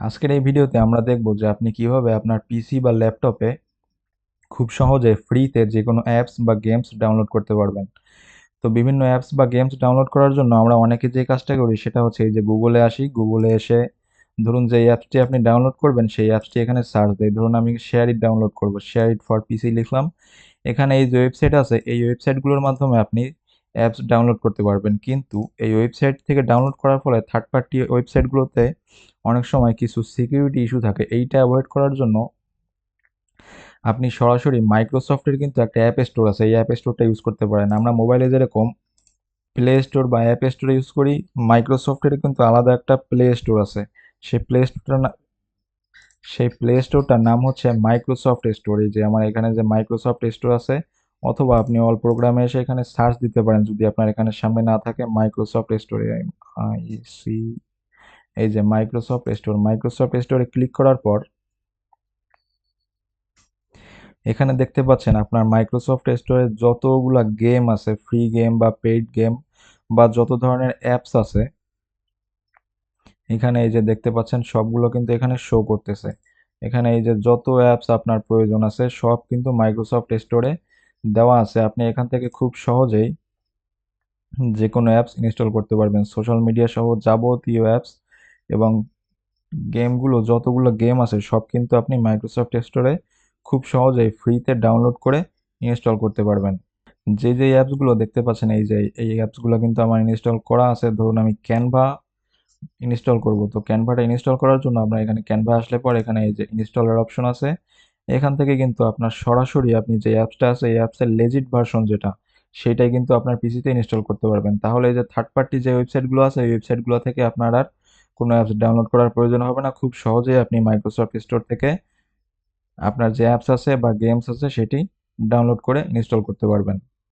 আজকের এই ভিডিওতে আমরা দেখব যে আপনি কীভাবে আপনার পিসি বা ল্যাপটপে খুব সহজে ফ্রিতে যে কোনো অ্যাপস বা গেমস ডাউনলোড করতে পারবেন। তো বিভিন্ন অ্যাপস বা গেমস ডাউনলোড করার জন্য আমরা অনেকে যে কাজটা করি সেটা হচ্ছে এই যে গুগলে আসি। গুগলে এসে ধরুন যে অ্যাপসটি আপনি ডাউনলোড করবেন, সেই অ্যাপসটি এখানে সার্চ দিই ধরুন আমি শেয়ার ইট ডাউনলোড করব শেয়ার ইট ফর পিসি লিখলাম। এখানে এই যে ওয়েবসাইট আছে, এই ওয়েবসাইটগুলোর মাধ্যমে আপনি অ্যাপস ডাউনলোড করতে পারবেন। কিন্তু এই ওয়েবসাইট থেকে ডাউনলোড করার ফলে থার্ড পার্টি ওয়েবসাইটগুলোতে অনেক সময় কিছু সিকিউরিটি ইস্যু থাকে, এইটা অ্যাভয়েড করার জন্য আপনি সরাসরি মাইক্রোসফটের কিন্তু একটা অ্যাপ স্টোর আছে, এই অ্যাপ স্টোরটা ইউজ করতে পারেন। আমরা মোবাইলে যেরকম প্লে স্টোর বা অ্যাপ স্টোর ইউজ করি মাইক্রোসফটের কিন্তু আলাদা একটা প্লে স্টোর আছে। সেই প্লে স্টোরটার না, সেই প্লে স্টোরটার নাম হচ্ছে মাইক্রোসফট স্টোর এই যে আমার এখানে যে মাইক্রোসফট স্টোর আছে, অথবা আপনি অল প্রোগ্রামে এসে এখানে সার্চ দিতে পারেন, যদি আপনার এখানে সামনে না থাকে মাইক্রোসফট স্টোরে আই সি এই যে মাইক্রোসফট স্টোর মাইক্রোসফট স্টোরে ক্লিক করার পর এখানে দেখতে পাচ্ছেন আপনার মাইক্রোসফট স্টোরে যতগুলা গেম আছে ফ্রি গেম বা পেইড গেম বা যত ধরনের অ্যাপস আছে, এখানে এই যে দেখতে পাচ্ছেন সবগুলো কিন্তু এখানে শো করতেছে। এখানে এই যে যত অ্যাপস আপনার প্রয়োজন আছে, সব কিন্তু মাইক্রোসফট স্টোরে দেওয়া আছে। আপনি এখান থেকে খুব সহজেই যে কোনো অ্যাপস ইনস্টল করতে পারবেন। সোশ্যাল মিডিয়া সহ যাবতীয় অ্যাপস এবং গেমগুলো যতগুলো গেম আছে, সব কিন্তু আপনি মাইক্রোসফট স্টোরে খুব সহজেই ফ্রিতে ডাউনলোড করে ইনস্টল করতে পারবেন। যে যে অ্যাপসগুলো দেখতে পাচ্ছেন, এই যে, এই অ্যাপসগুলো কিন্তু আমার ইনস্টল করা আছে। ধরুন আমি ক্যানভা ইনস্টল করব। তো ক্যানভাটা ইনস্টল করার জন্য আপনার এখানে ক্যানভা আসলে পর এখানে এই যে ইনস্টলের অপশন আছে। এখান থেকে কিন্তু আপনার সরাসরি আপনি যে অ্যাপসটা আছে, এই অ্যাপসের লেজিট ভার্সন যেটা, সেটাই কিন্তু আপনার পিসিতে ইনস্টল করতে পারবেন। তাহলে এই যে থার্ড পার্টি যে ওয়েবসাইটগুলো আছে, এই ওয়েবসাইটগুলো থেকে আপনার আর কোনো অ্যাপস ডাউনলোড করার প্রয়োজন হবে না। খুব সহজেই আপনি মাইক্রোসফট স্টোর থেকে আপনার যে অ্যাপস আছে বা গেমস আছে সেটি ডাউনলোড করে ইনস্টল করতে পারবেন।